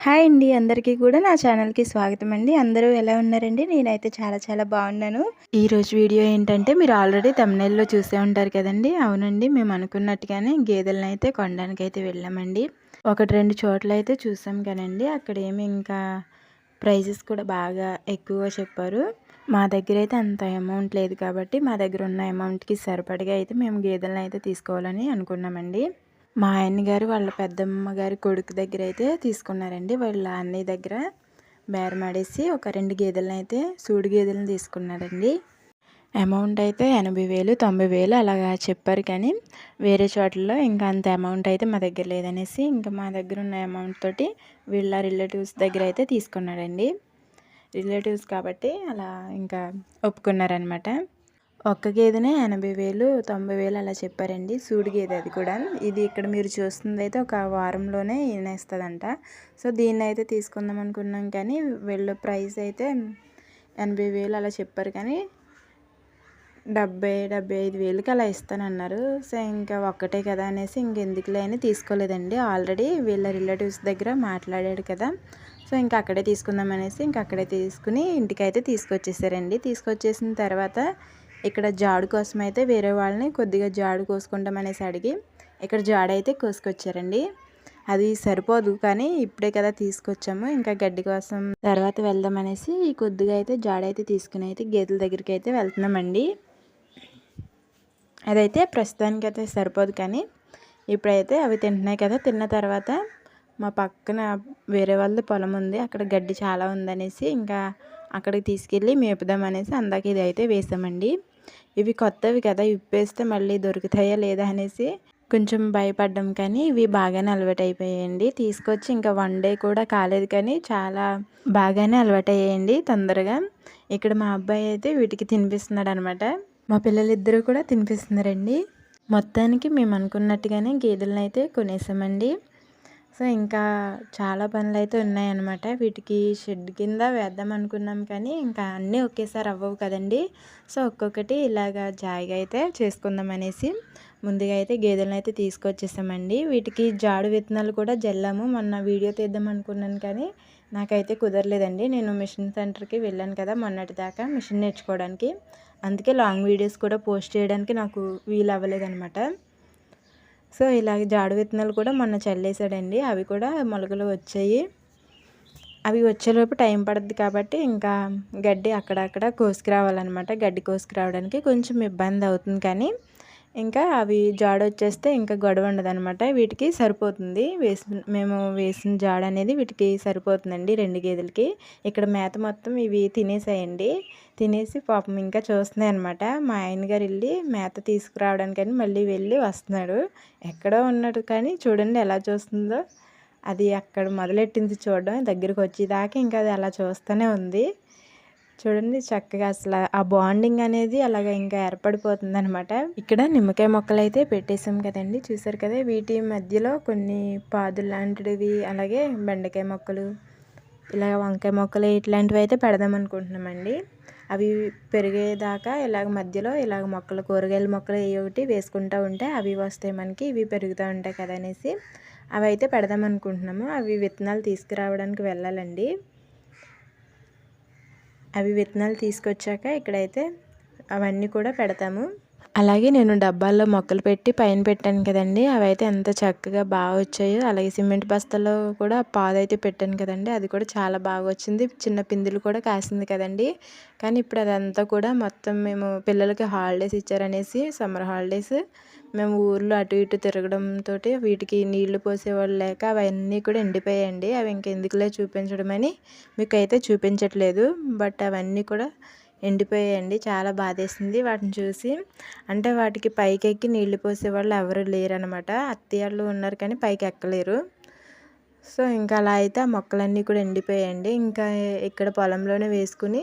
Hi అండి. అందరికీ కూడా నా ఛానల్కి స్వాగతం అండి. అందరూ ఎలా ఉన్నారండి? నేనైతే చాలా చాలా బాగున్నాను. ఈరోజు వీడియో ఏంటంటే మీరు ఆల్రెడీ తమిళలో చూసే ఉంటారు కదండి. అవునండి మేము అనుకున్నట్టుగానే గేదెలను అయితే కొనడానికి అయితే వెళ్ళామండి. ఒకటి రెండు చోట్ల అయితే చూసాం కదండి. అక్కడ ఏమి ఇంకా ప్రైజెస్ కూడా బాగా ఎక్కువగా చెప్పారు. మా దగ్గర అయితే అంత అమౌంట్ లేదు కాబట్టి మా దగ్గర ఉన్న అమౌంట్కి సరిపడిగా అయితే మేము గేదెలను అయితే తీసుకోవాలని అనుకున్నామండి. మా ఆయన గారు వాళ్ళ పెద్దమ్మ గారి కొడుకు దగ్గర అయితే తీసుకున్నారండి. వాళ్ళ అన్నయ్య దగ్గర బేరమాడేసి ఒక రెండు గేదెలను అయితే సూడి గేదెలను తీసుకున్నారండి. అమౌంట్ అయితే ఎనభై వేలు తొంభై వేలు అలాగా చెప్పారు కానీ వేరే చోట్లలో ఇంకా అంత అమౌంట్ అయితే మా దగ్గర లేదనేసి ఇంకా మా దగ్గర ఉన్న అమౌంట్ తోటి వీళ్ళ రిలేటివ్స్ దగ్గర అయితే తీసుకున్నాడండి రిలేటివ్స్ కాబట్టి అలా ఇంకా ఒప్పుకున్నారనమాట ఒక్క గేదెనే ఎనభై వేలు తొంభై వేలు అలా చెప్పారండి. సూడి గేదె అది కూడా. ఇది ఇక్కడ మీరు చూస్తుంది అయితే ఒక వారంలోనే ఈనేస్తుందంట సో దీన్ని అయితే తీసుకుందాం అనుకున్నాం కానీ వీళ్ళ ప్రైస్ అయితే ఎనభై వేలు అలా చెప్పారు కానీ డెబ్బై డెబ్బై ఐదు వేలకి అలా ఇస్తానన్నారు. సో ఇంకా ఒక్కటే కదా అనేసి ఇంకెందుకులే అని తీసుకోలేదండి. ఆల్రెడీ వీళ్ళ రిలేటివ్స్ దగ్గర మాట్లాడాడు కదా. సో ఇంకా అక్కడే తీసుకుందాం అనేసి ఇంకా అక్కడే తీసుకుని ఇంటికి అయితే తీసుకొచ్చేసారండి. తీసుకొచ్చేసిన తర్వాత ఇక్కడ జాడు కోసం అయితే వేరే వాళ్ళని కొద్దిగా జాడు కోసుకుంటామనేసి అడిగి ఇక్కడ జాడ అయితే కోసుకొచ్చారండి. అది సరిపోదు కానీ ఇప్పుడే కదా తీసుకొచ్చాము. ఇంకా గడ్డి కోసం తర్వాత వెళ్దామనేసి కొద్దిగా అయితే జాడ అయితే తీసుకుని అయితే గేదెల దగ్గరికి అయితే వెళ్తున్నామండి. అదైతే ప్రస్తుతానికి అయితే సరిపోదు కానీ ఇప్పుడైతే అవి తింటున్నాయి కదా. తిన్న తర్వాత మా పక్కన వేరే వాళ్ళ పొలం ఉంది. అక్కడ గడ్డి చాలా ఉందనేసి ఇంకా అక్కడికి తీసుకెళ్ళి మేపుదాం అనేసి అందాక ఇది అయితే వేసామండి. ఇవి కొత్తవి కదా ఇప్పేస్తే మళ్ళీ దొరుకుతాయా లేదా అనేసి కొంచెం భయపడ్డాం కానీ ఇవి బాగానే అలవాటైపోయాయండి. తీసుకొచ్చి ఇంకా వన్ డే కూడా కాలేదు కానీ చాలా బాగానే అలవాటయ్యాయండి తొందరగా. ఇక్కడ మా అబ్బాయి అయితే వీటికి తినిపిస్తున్నాడు అనమాట మా పిల్లలిద్దరూ కూడా తినిపిస్తున్నారండి. మొత్తానికి మేము అనుకున్నట్టుగానే గేదెలను అయితే కొనేసామండి. సో ఇంకా చాలా పనులు అయితే ఉన్నాయన్నమాట. వీటికి షెడ్ కింద వేద్దాం అనుకున్నాం కానీ ఇంకా అన్నీ ఒకేసారి అవ్వవు కదండి. సో ఒక్కొక్కటి ఇలాగా జాయిగా అయితే చేసుకుందాం అనేసి ముందుగా అయితే గేదెలను అయితే తీసుకొచ్చేసామండి. వీటికి జాడు విత్తనాలు కూడా జల్లాము. మొన్న వీడియో తీద్దాం అనుకున్నాను కానీ నాకైతే కుదరలేదండి. నేను మిషన్ సెంటర్కి వెళ్ళాను కదా మొన్నటి దాకా మిషన్ నేర్చుకోవడానికి. అందుకే లాంగ్ వీడియోస్ కూడా పోస్ట్ చేయడానికి నాకు వీలు అవ్వలేదనమాట సో ఇలాగ జాడు విత్తనాలు కూడా మొన్న చల్లేసాడండి అవి కూడా మొలకలు వచ్చాయి. అవి వచ్చేలోపు టైం పడుద్ది కాబట్టి ఇంకా గడ్డి అక్కడక్కడ కోసుకురావాలన్నమాట. గడ్డి కోసుకురావడానికి కొంచెం ఇబ్బంది అవుతుంది కానీ ఇంకా అవి జాడ వచ్చేస్తే ఇంకా గొడవ ఉండదనమాట వీటికి సరిపోతుంది. వేసిన మేము వేసిన జాడ అనేది వీటికి సరిపోతుందండి రెండు గేదెలకి. ఇక్కడ మేత మొత్తం ఇవి తినేసాయండి. తినేసి పాపం ఇంకా చూస్తున్నాయి అనమాట మా ఆయన గారు వెళ్ళి మేత తీసుకురావడానికని మళ్ళీ వెళ్ళి వస్తున్నాడు. ఎక్కడో ఉన్నాడు కానీ చూడండి ఎలా చూస్తుందో. అది అక్కడ మొదలెట్టింది చూడడం దగ్గరికి వచ్చేదాకా ఇంకా అది అలా చూస్తూనే ఉంది. చూడండి చక్కగా అసలు ఆ బాండింగ్ అనేది అలాగ ఇంకా ఏర్పడిపోతుంది అనమాట ఇక్కడ నిమ్మకాయ మొక్కలు అయితే పెట్టేసాం కదండి చూసారు కదా? వీటి మధ్యలో కొన్ని పాదులు లాంటివి అలాగే బెండకాయ మొక్కలు ఇలాగ వంకాయ మొక్కలు ఇట్లాంటివి అయితే పెడదాం అనుకుంటున్నామండి. అవి పెరిగేదాకా ఇలాగ మధ్యలో ఇలాగ మొక్కలు కూరగాయల మొక్కలు ఏ ఒకటి వేసుకుంటూ ఉంటే అవి వస్తాయి మనకి ఇవి పెరుగుతూ ఉంటాయి కదా అనేసి. అవి అయితే పెడదాం అనుకుంటున్నాము. అవి విత్తనాలు తీసుకురావడానికి వెళ్ళాలండి. అవి విత్తనాలు తీసుకొచ్చాక ఇక్కడైతే అవన్నీ కూడా పెడతాము. అలాగే నేను డబ్బాల్లో మొక్కలు పెట్టి పైన పెట్టాను కదండి. అవి అయితే ఎంత చక్కగా బాగా వచ్చాయో అలాగే సిమెంట్ బస్తాలో కూడా పాదైతే పెట్టాను కదండి. అది కూడా చాలా బాగా వచ్చింది. చిన్న పిందులు కూడా కాసింది కదండి. కానీ ఇప్పుడు అదంతా కూడా మొత్తం మేము పిల్లలకి హాలిడేస్ ఇచ్చారనేసి సమ్మర్ హాలిడేస్ మేము ఊర్లో అటు ఇటు తిరగడంతో వీటికి నీళ్ళు పోసేవాళ్ళు లేక అవన్నీ కూడా ఎండిపోయాయండి. అవి ఇంకెందుకులే చూపించడం అని మీకు అయితే చూపించట్లేదు. బట్ అవన్నీ కూడా ఎండిపోయాయండి. చాలా బాధేసింది వాటిని చూసి. అంటే వాటికి పైకి ఎక్కి నీళ్ళు పోసేవాళ్ళు ఎవరు లేరనమాట. అత్తయ్యలు ఉన్నారు కానీ పైకి ఎక్కలేరు సో ఇంకా అలా అయితే ఆ మొక్కలన్నీ కూడా ఎండిపోయాయండి. ఇంకా ఇక్కడ పొలంలోనే వేసుకుని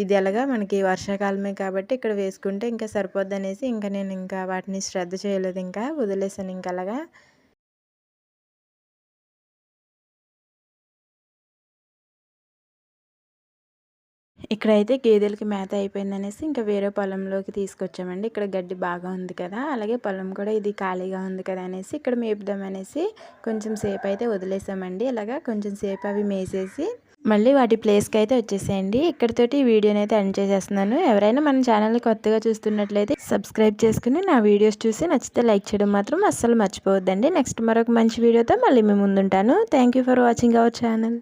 ఇది ఎలాగా మనకి వర్షాకాలమే కాబట్టి ఇక్కడ వేసుకుంటే ఇంకా సరిపోద్ది అనేసి ఇంకా నేను ఇంకా వాటిని శ్రద్ధ చేయలేదు. ఇంకా వదిలేసాను ఇంకా అలాగా. ఇక్కడైతే గేదెలకి మేత అయిపోయిందనేసి ఇంకా వేరే పొలంలోకి తీసుకొచ్చామండి. ఇక్కడ గడ్డి బాగా ఉంది కదా అలాగే పొలం కూడా ఇది ఖాళీగా ఉంది కదా అనేసి ఇక్కడ మేపుదాం అనేసి కొంచెం సేపు అయితే వదిలేసామండి. ఇలాగా కొంచెం సేపు అవి మేసేసి మళ్ళీ వాటి ప్లేస్కి అయితే వచ్చేసేయండి. ఇక్కడితోటి ఈ వీడియోని అయితే ఎండ్ చేసేస్తున్నాను. ఎవరైనా మన ఛానల్ని కొత్తగా చూస్తున్నట్లయితే సబ్స్క్రైబ్ చేసుకుని నా వీడియోస్ చూసి నచ్చితే లైక్ చేయడం మాత్రం అస్సలు మర్చిపోవద్దండి. నెక్స్ట్ మరొక మంచి వీడియోతో మళ్ళీ మేము ముందుంటాను. Thank for watching our channel.